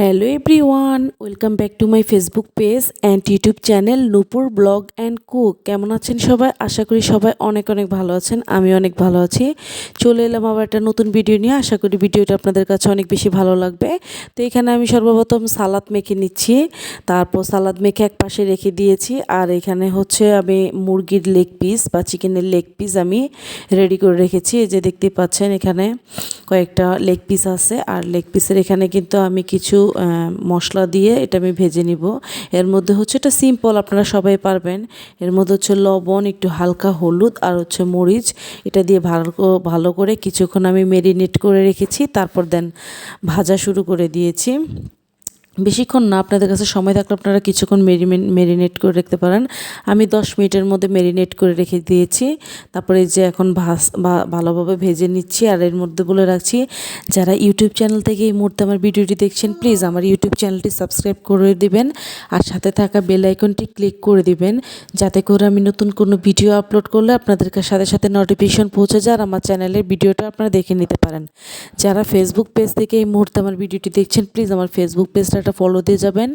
Hello everyone welcome back to my Facebook page and YouTube channel Nupur blog and cook কেমন আছেন সবাই? আশা করি সবাই অনেক অনেক ভালো আছেন। আমি অনেক ভালো আছি। চলে এলাম আবার একটা নতুন ভিডিও নিয়ে। আশা করি ভিডিওটা আপনাদের কাছে অনেক বেশি ভালো লাগবে। তো এখানে আমি সর্বপ্রথম সালাদ মেখে নিচ্ছি। তারপর সালাদ মেখে এক পাশে রেখে দিয়েছি। আর এখানে হচ্ছে আমি মুরগির লেগ পিস বা চিকেনের লেগ পিস আমি রেডি করে রেখেছি। এই যে দেখতে পাচ্ছেন এখানে কয়েকটা লেগ পিস আছে। আর লেগ পিসের এখানে কিন্তু আমি কিছু মশলা দিয়ে এটা আমি ভেজে নিব। এর মধ্যে হচ্ছে এটা সিম্পল আপনারা সবাই পারবেন। এর মধ্যে হচ্ছে লবণ, একটু হালকা হলুদ আর হচ্ছে মরিচ। এটা দিয়ে ভালো ভালো করে কিছুক্ষণ আমি মেরিনেট করে রেখেছি, তারপর দেন ভাজা শুরু করে দিয়েছি। বেশিক্ষণ না আপনাদের কাছে সময় থাকলে আপনারা কিছুক্ষণ মেরিমেন, মেরিনেট করে রাখতে পারেন। আমি দশ মিনিটের মধ্যে মেরিনেট করে রেখে দিয়েছি। তারপরে যে এখন ভাস ভালোভাবে ভেজে নিচ্ছি আর এর মধ্যে বলে রাখছি, যারা ইউটিউব চ্যানেল থেকে এই মুহূর্তে আমার ভিডিওটি দেখছেন, প্লিজ আমার ইউটিউব চ্যানেলটি সাবস্ক্রাইব করে দিবেন আর সাথে থাকা বেল আইকনটি ক্লিক করে দিবেন, যাতে করে আমি নতুন কোনো ভিডিও আপলোড করলে আপনাদের সাথে সাথে নোটিফিকেশন পৌঁছে যায় আর আমার চ্যানেলের ভিডিওটা আপনারা দেখে নিতে পারেন। যারা ফেসবুক পেজ থেকে এই মুহূর্তে আমার ভিডিওটি দেখছেন, প্লিজ আমার ফেসবুক পেজটা একটা ফলো দিয়ে যাবেন।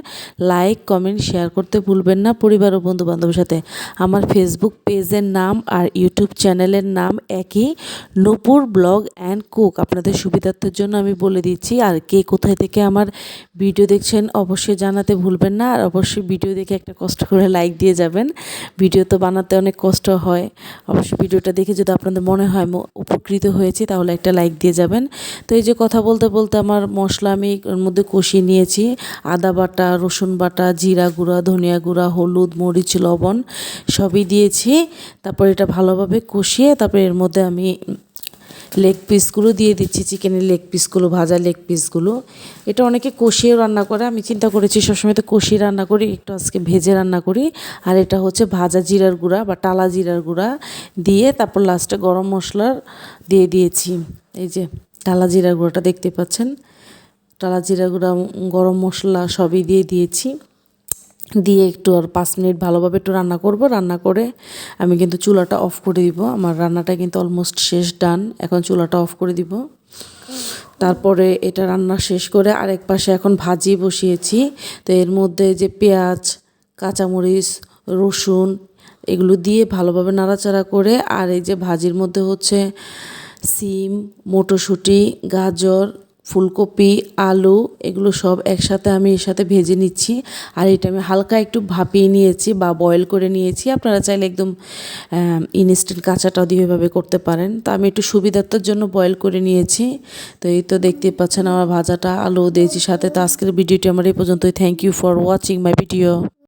লাইক কমেন্ট শেয়ার করতে ভুলবেন না পরিবার ও বন্ধু বান্ধবের সাথে। আমার ফেসবুক পেজের নাম আর ইউটিউব চ্যানেলের নাম একই। নূপুর ব্লগ অ্যান্ড কুক আপনাদের সুবিধার্থের জন্য আমি বলে দিচ্ছি, আর কে কোথায় থেকে আমার ভিডিও দেখছেন অবশ্যই জানাতে ভুলবেন না। আর অবশ্যই ভিডিও দেখে একটা কষ্ট করে লাইক দিয়ে যাবেন। ভিডিও তো বানাতে অনেক কষ্ট হয়। অবশ্যই ভিডিওটা দেখে যদি আপনাদের মনে হয় উপকৃত হয়েছি, তাহলে একটা লাইক দিয়ে যাবেন। তো এই যে কথা বলতে বলতে আমার মশলা আমি মধ্যে কষিয়ে নিয়েছি। আদা বাটা, রসুন বাটা, জিরা গুঁড়া, ধনিয়া গুঁড়া, হলুদ, মরিচ, লবণ সবই দিয়েছি। তারপর এটা ভালোভাবে কষিয়ে তারপর এর মধ্যে আমি লেগ পিসগুলো দিয়ে দিচ্ছি, চিকেনের লেগ পিসগুলো, ভাজা লেগ পিসগুলো। এটা অনেকে কষিয়ে রান্না করে, আমি চিন্তা করেছি সবসময় তো কষিয়ে রান্না করি, একটু আজকে ভেজে রান্না করি। আর এটা হচ্ছে ভাজা জিরার গুঁড়া বা টালা জিরার গুঁড়া দিয়ে তারপর লাস্টে গরম মশলার দিয়ে দিয়েছি। এই যে টালা জিরার গুঁড়াটা দেখতে পাচ্ছেন। টালা জিরা গুঁড়া, গরম মশলা সবই দিয়ে দিয়েছি। দিয়ে একটু আর পাঁচ মিনিট ভালোভাবে একটু রান্না করব। রান্না করে আমি কিন্তু চুলাটা অফ করে দিব। আমার রান্নাটা কিন্তু অলমোস্ট শেষ ডান এখন চুলাটা অফ করে দিব। তারপরে এটা রান্না শেষ করে আরেক পাশে এখন ভাজি বসিয়েছি। তো এর মধ্যে যে পেঁয়াজ, কাঁচামরিচ, রসুন, এগুলো দিয়ে ভালোভাবে নাড়াচাড়া করে আর এই যে ভাজির মধ্যে হচ্ছে সিম, মটরশুঁটি, গাজর ফুলকপি, আলু, এগুলো সব একসাথে আমি এর সাথে ভেজে নিচ্ছি। আর এটা আমি হালকা একটু ভাপিয়ে নিয়েছি বা বয়েল করে নিয়েছি। আপনারা চাইলে একদম ইনস্ট্যান্ট কাঁচাটাও দিয়ে এভাবে করতে পারেন। তো আমি একটু সুবিধার্থের জন্য বয়েল করে নিয়েছি। তো এই তো দেখতে পাচ্ছেন আমার ভাজাটা আলু দিয়েছি সাথে। তো আজকের ভিডিওটি আমার এই পর্যন্তই। Thank you for watching my video